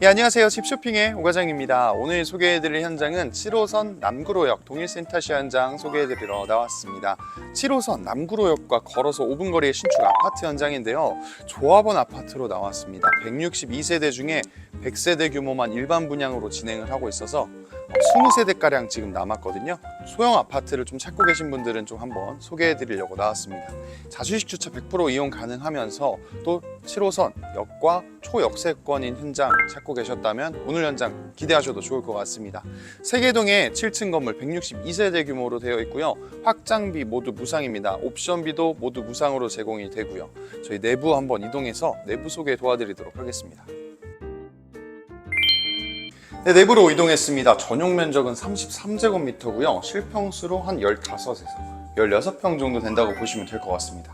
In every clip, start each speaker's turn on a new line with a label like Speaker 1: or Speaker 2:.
Speaker 1: 예, 안녕하세요. 집쇼핑의 오과장입니다. 오늘 소개해드릴 현장은 7호선 남구로역 동일센터시 현장 소개해드리러 나왔습니다. 7호선 남구로역과 걸어서 5분 거리의 신축 아파트 현장인데요. 조합원 아파트로 나왔습니다. 162세대 중에 100세대 규모만 일반 분양으로 진행을 하고 있어서 20세대가량 지금 남았거든요. 소형 아파트를 좀 찾고 계신 분들은 좀 한번 소개해 드리려고 나왔습니다. 자주식 주차 100% 이용 가능하면서 또 7호선 역과 초역세권인 현장 찾고 계셨다면 오늘 현장 기대하셔도 좋을 것 같습니다. 세계동에 7층 건물 162세대 규모로 되어 있고요. 확장비 모두 무상입니다. 옵션비도 모두 무상으로 제공이 되고요. 저희 내부 한번 이동해서 내부 소개 도와드리도록 하겠습니다. 네, 내부로 이동했습니다. 전용 면적은 33제곱미터고요. 실평수로 한 15에서 16평 정도 된다고 보시면 될 것 같습니다.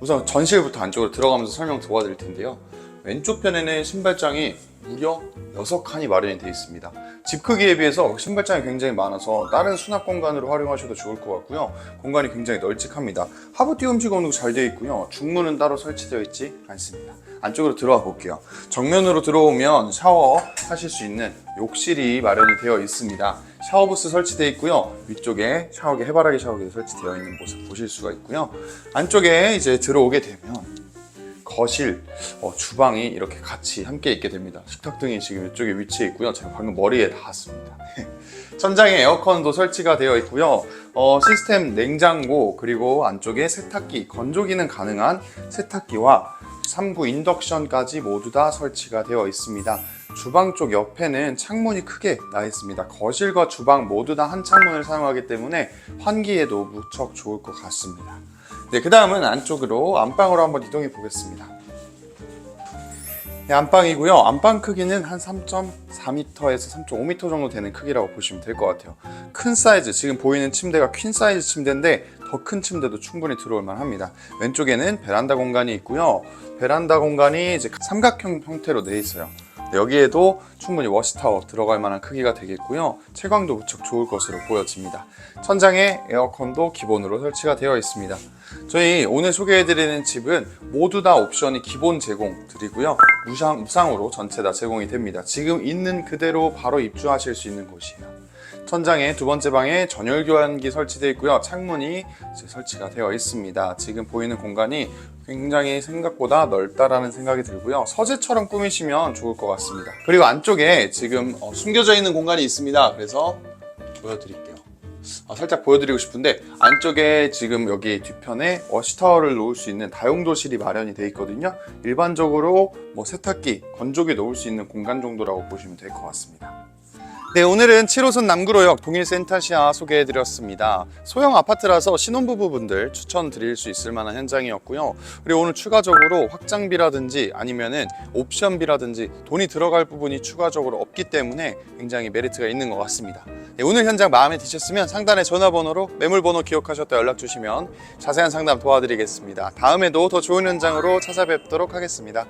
Speaker 1: 우선 전실부터 안쪽으로 들어가면서 설명 도와드릴 텐데요. 왼쪽 편에는 신발장이 무려 6칸이 마련이 되어 있습니다. 집 크기에 비해서 신발장이 굉장히 많아서 다른 수납 공간으로 활용하셔도 좋을 것 같고요. 공간이 굉장히 널찍합니다. 하부 띄움식 온도 잘 되어 있고요. 중문은 따로 설치되어 있지 않습니다. 안쪽으로 들어가 볼게요. 정면으로 들어오면 샤워 하실 수 있는 욕실이 마련이 되어 있습니다. 샤워부스 설치되어 있고요. 위쪽에 샤워기, 해바라기 샤워기도 설치되어 있는 모습 보실 수가 있고요. 안쪽에 이제 들어오게 되면 거실, 어, 주방이 이렇게 같이 함께 있게 됩니다. 식탁 등이 지금 이쪽에 위치해 있고요. 제가 방금 머리에 닿았습니다. 천장에 에어컨도 설치가 되어 있고요. 어, 시스템 냉장고 그리고 안쪽에 세탁기, 건조 기능 가능한 세탁기와 3구 인덕션까지 모두 다 설치가 되어 있습니다. 주방 쪽 옆에는 창문이 크게 나 있습니다. 거실과 주방 모두 다 한 창문을 사용하기 때문에 환기에도 무척 좋을 것 같습니다. 네, 그 다음은 안쪽으로 안방으로 한번 이동해 보겠습니다. 네, 안방이고요. 안방 크기는 한 3.4m에서 3.5m 정도 되는 크기라고 보시면 될 것 같아요. 큰 사이즈, 지금 보이는 침대가 퀸 사이즈 침대인데 더 큰 침대도 충분히 들어올 만합니다. 왼쪽에는 베란다 공간이 있고요. 베란다 공간이 이제 삼각형 형태로 되어 있어요. 네, 여기에도 충분히 워시타워 들어갈 만한 크기가 되겠고요. 채광도 무척 좋을 것으로 보여집니다. 천장에 에어컨도 기본으로 설치가 되어 있습니다. 저희 오늘 소개해드리는 집은 모두 다 옵션이 기본 제공 드리고요. 무상, 무상으로 전체 다 제공이 됩니다. 지금 있는 그대로 바로 입주하실 수 있는 곳이에요. 천장에 두 번째 방에 전열 교환기 설치되어 있고요. 창문이 설치가 되어 있습니다. 지금 보이는 공간이 굉장히 생각보다 넓다라는 생각이 들고요. 서재처럼 꾸미시면 좋을 것 같습니다. 그리고 안쪽에 지금 어, 숨겨져 있는 공간이 있습니다. 그래서 보여드릴게요. 아, 살짝 보여드리고 싶은데 안쪽에 지금 여기 뒤편에 워시타워를 놓을 수 있는 다용도실이 마련이 되어 있거든요. 일반적으로 뭐 세탁기, 건조기 놓을 수 있는 공간 정도라고 보시면 될 것 같습니다. 네, 오늘은 7호선 남구로역 동일센터시아 소개해드렸습니다. 소형 아파트라서 신혼부부분들 추천드릴 수 있을 만한 현장이었고요. 그리고 오늘 추가적으로 확장비라든지 아니면은 옵션비라든지 돈이 들어갈 부분이 추가적으로 없기 때문에 굉장히 메리트가 있는 것 같습니다. 네, 오늘 현장 마음에 드셨으면 상단의 전화번호로 매물번호 기억하셨다 연락 주시면 자세한 상담 도와드리겠습니다. 다음에도 더 좋은 현장으로 찾아뵙도록 하겠습니다.